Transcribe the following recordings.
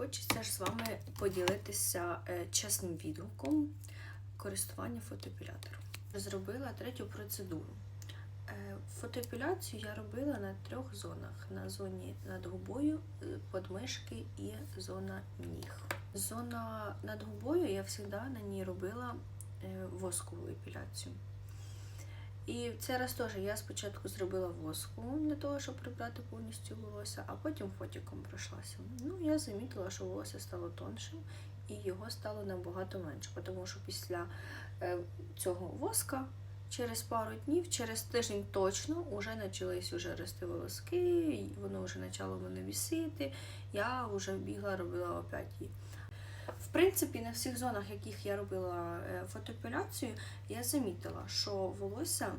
Хочеться ж з вами поділитися е, чесним відгуком користування фотоепілятором. Зробила третю процедуру. Е, Фотоепіляцію я робила на трьох зонах: на зоні над губою, е, подмишки і зона ніг. Зона над губою я завжди на ній робила воскову епіляцію. І в цей раз теж я спочатку зробила воску для того, щоб прибрати повністю волосся, а потім фотиком пройшлася. Ну, я замітила, що волосся стало тоншим і його стало набагато менше, тому що після е, цього воска через пару днів, через тиждень точно вже почались уже рости волоски, воно вже почало мене вісити. Я вже бігла, робила опять її. В принципі, на всіх зонах, яких я робила е, фотоепіляцію, я замітила, що волосся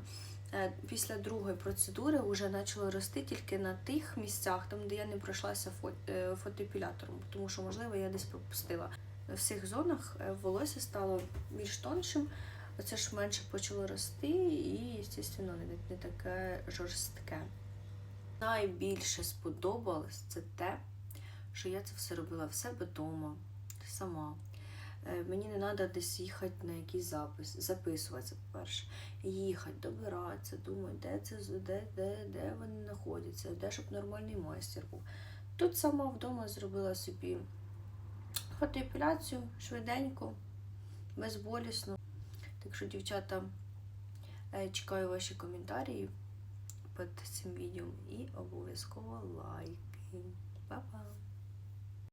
е, після другої процедури вже почало рости тільки на тих місцях, там, де я не пройшлася е, фотоепілятором, тому що, можливо, я десь пропустила. На всіх зонах волосся стало більш тоншим, оце ж менше почало рости і, звісно, не таке жорстке. Найбільше сподобалось це те, що я це все робила в себе вдома, сама. Е, Мені не треба десь їхати на якийсь запис, записуватися, по-перше. Їхати, добиратися, думати, де це де, де, де вони знаходяться, де щоб нормальний майстер був. Тут сама вдома зробила собі фотоепіляцію швиденько, безболісно. Так що, дівчата, е, чекаю ваші коментарі під цим відео і обов'язково. Па-па!